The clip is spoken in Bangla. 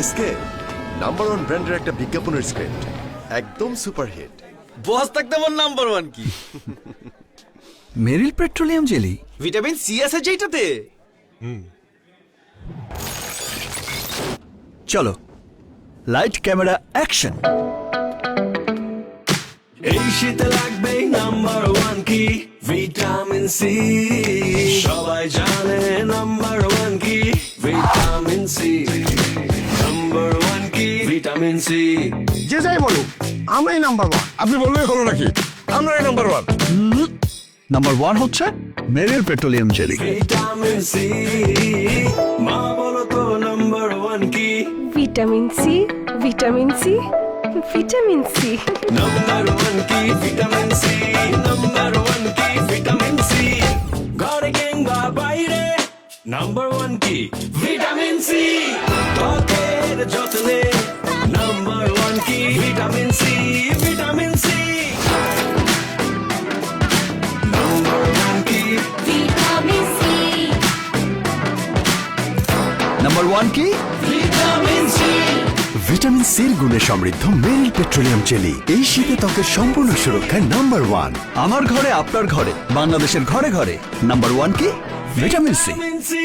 এসকে নাম্বার ওয়ান ব্র্যান্ডের একটা বিজ্ঞাপনের স্ক্রিপ্ট একদম সুপারহিট বস থাকতে আমার নাম্বার ওয়ান কি? Meril petroleum jelly. Vitamin C আছে যেটাতে চলো লাইট ক্যামেরা অ্যাকশন এই শীতে লাগবে নাম্বার ওয়ান কি? ভিটামিন সি সবাই জানে নাম্বার ভিটামিন সি। যে যাই বলুক আমরাই নাম্বার ওয়ান আপনি বললেই হলো নাকি? আমরাই নাম্বার ওয়ান নাম্বার ওয়ান হচ্ছে Meril petroleum jelly vitamin C. মা বলো তো নাম্বার ওয়ান কি? Vitamin C vitamin C vitamin C. Number one কি? Vitamin C. নাম্বার ওয়ান কি? Vitamin C. ঘরে কিংবা বাইরে নাম্বার ওয়ান কি? ভিটামিন কি? Vitamin C vitamin C number one কি ভিটামিন সি সির গুণে সমৃদ্ধ মেরিল পেট্রোলিয়াম জেলি। এই শীতে ত্বকের সম্পূর্ণ সুরক্ষায় নাম্বার ওয়ান আমার ঘরে আপনার ঘরে বাংলাদেশের ঘরে ঘরে। নাম্বার ওয়ান কি ভিটামিন সি ভিটামিন সি